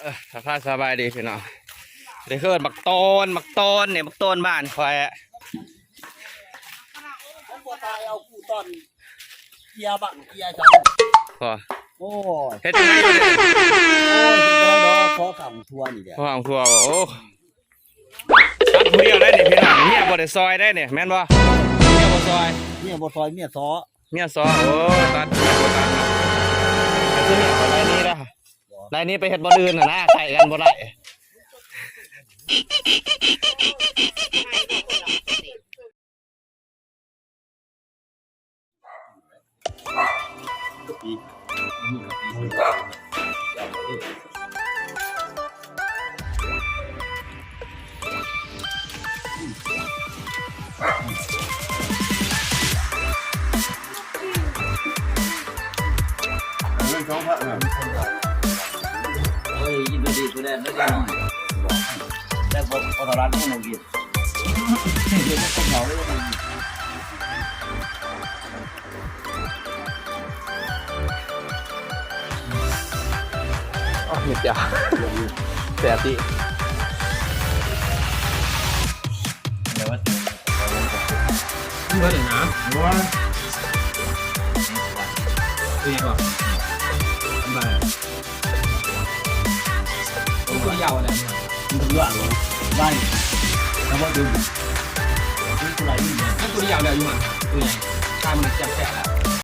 เออสภาพสบายดีพี่น้องเดี๋ยวเกิดบักโตนบักโตนเนี่ยบักโตนบ้านคอยอะผมบ่ตายเอากูตอนเกียร์บังเกียร์จังพอโอ้ยเฮ็ดจังไงโอ้ยสิเจอดอกขอขังทัวนี่แหละพ่อของครัวบอกโอ้ตัดผู้เดียวได้เนี่ยพี่น้องเมียบ่ได้ซอยได้เนี่ยแม่นบ่เมียบ่ซอยเมียบ่ซอยเมียซ้อเมียซอยโอ้ตัดเมียบ่ตัด รายนี้ไปเฮ็ดบ่อื่นน่ะนะใส่กันบ่ได้เฮ้ยยินดีกูได้ไม่ได้หน่อยแต่บ่พอทร้านต้องมากินเดี๋ยวต้องเขาเลยว่าอ๋อนิดเดียทีเดี๋ยวว่าเพื่นเลยนะว่าเป็นยังไง ตัวยาวอะไรเนี่ยมันถึงว่าบ้านแล้วว่าดูนี่กูไหลนี่ถ้าตัวยาวแล้วอยู่มันตัวใหญ่ข้ามันจับแฉะแล้ว